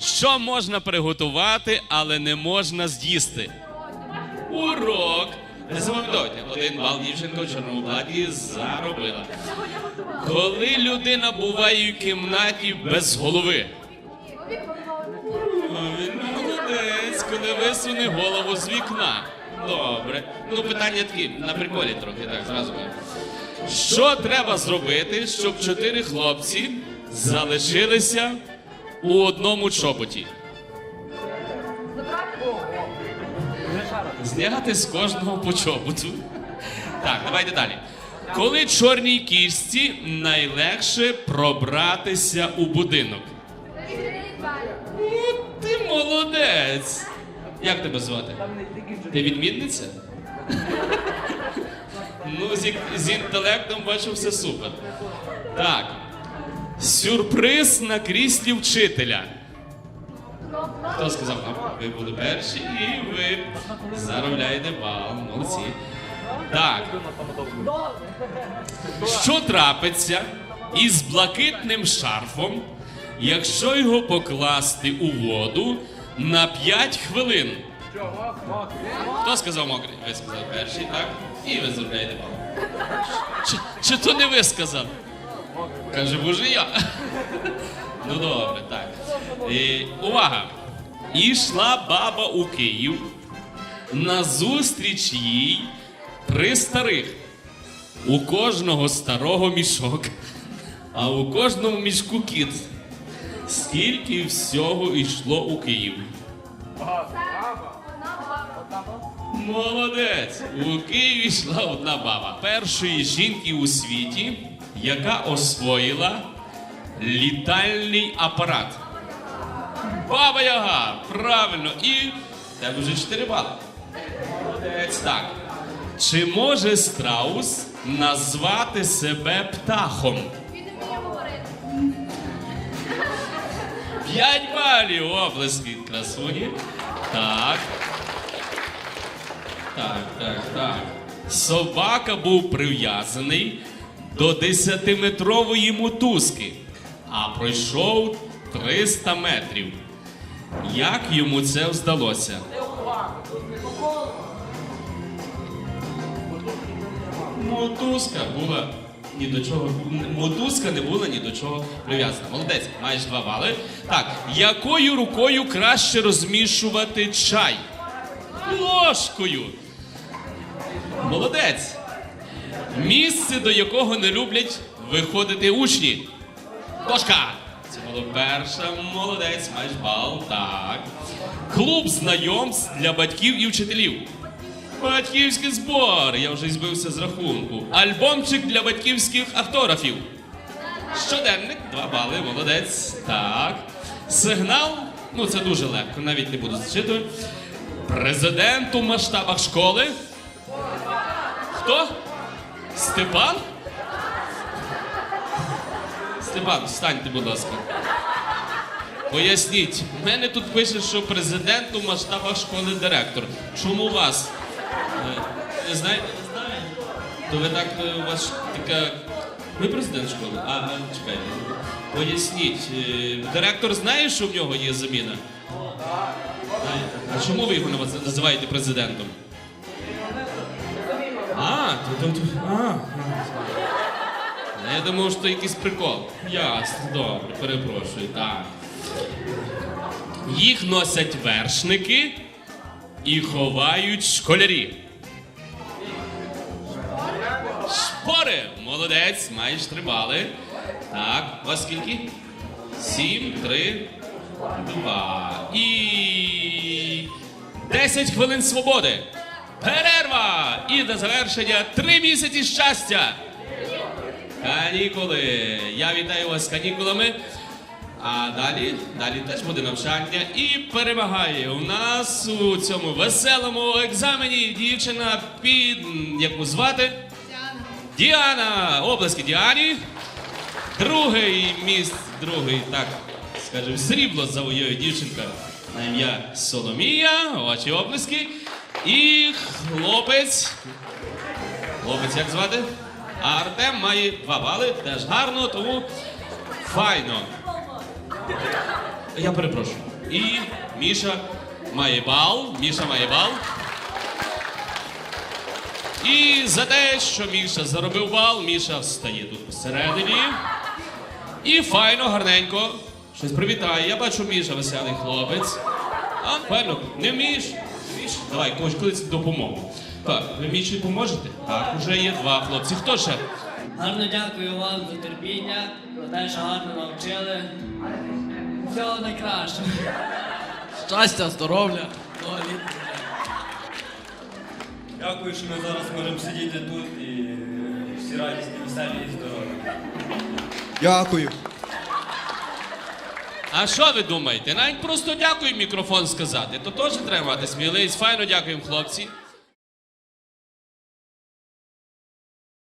Що можна приготувати, але не можна з'їсти? Урок. Не запам'ятовуйте, один бал дівчинка в заробила. Коли людина буває в кімнаті без голови? Він молодець, коли висуне голову з вікна. Добре. Ну, питання такі, на приколі трохи, так, зразу. Що треба зробити, щоб чотири хлопці залишилися у одному чоботі? Зняти з кожного по чоботу. Так, давайте далі. Коли чорній кішці найлегше пробратися у будинок? Ну, ти молодець. Як тебе звати? Ти відмінниця? Ну, з, інтелектом бачу все супер. Так. Сюрприз на кріслі вчителя. Хто сказав? А, ви були перші і ви заробляєте бал. Молодці. Так. Що трапиться із блакитним шарфом, якщо його покласти у воду на 5 хвилин? Хто сказав мокрий? Ви сказали перший, так? І ви заробляєте бал. Чи, чи то не ви сказали? Каже, боже я. Ну добре, так. Е, увага! Ішла баба у Київ на зустріч їй три старих. У кожного старого мішок, а у кожному мішку кіт. Скільки всього йшло у Київ? Молодець! У Києві йшла одна баба. Першої жінки у світі, яка освоїла літальний апарат. Баба Яга! Правильно! І тебе вже 4 бали. Молодець, так. Чи може страус назвати себе птахом? П'ять балів оплески красуні. Так. Так, так, так. Собака був прив'язаний до 10-метрової мотузки, а пройшов 300 метрів. Як йому це вдалося? Мотузка була ні до чого. Мотузка не була ні до чого прив'язана. Молодець, маєш два бали. Так, якою рукою краще розмішувати чай? Ложкою. Молодець. Місце, до якого не люблять виходити учні. Дошка. Це було перше. Молодець, маєш бал. Так. Клуб знайомств для батьків і вчителів. Батьківський збор. Я вже збився з рахунку. Альбомчик для батьківських автографів. Щоденник, два бали, молодець. Так. Сигнал. Ну, це дуже легко, навіть не буду зачитувати. Президент у масштабах школи. Хто? Степан? Степан, встаньте, будь ласка. Поясніть, в мене тут пише, що президент у масштабах школи директор. Чому вас? Е, Не знаєте, не знаю. То ви так, е, у вас така. Ви президент школи? А, а, чекайте. Поясніть, е, директор знає, що в нього є заміна? А чому ви його називаєте президентом? То, а, а. Я думав, що якийсь прикол. Ясно, добре, перепрошую, так. Їх носять вершники і ховають школярі. Шпори! Молодець, маєш три бали. Так, у вас скільки? Сім, три, два. І. Десять хвилин свободи. Перерва! І до завершення три місяці щастя. Канікули. Я вітаю вас з канікулами. А далі, далі теж буде навчання. І перемагає у нас у цьому веселому екзамені дівчина під яку звати? Діана. Облески Діані. Другий міст, другий, так, скажімо, срібло завоює дівчинка на ім'я Соломія. Очі облески. І хлопець. Хлопець як звати? Артем має два бали, теж гарно, тому файно. Я перепрошую. І Міша має бал. Міша має бал. І за те, що Міша заробив бал, Міша встає тут посередині. І файно, гарненько. Щось привітає. Я бачу, Міша веселий хлопець. А, файно, не вмієш? Вмієш? Давай, когось колись допомогу. Так, ви Міші поможете? Так, уже є два хлопці. Хто ще? Гарно дякую вам за терпіння, за те, що гарно навчили. Всього найкращого. Щастя, здоров'я. Дякую, що ми зараз можемо сидіти тут і всі радісні, веселі і здорові. Дякую. А що ви думаєте? Навіть просто дякую мікрофон сказати. То теж треба мати сміливість. Файно дякуємо, хлопці.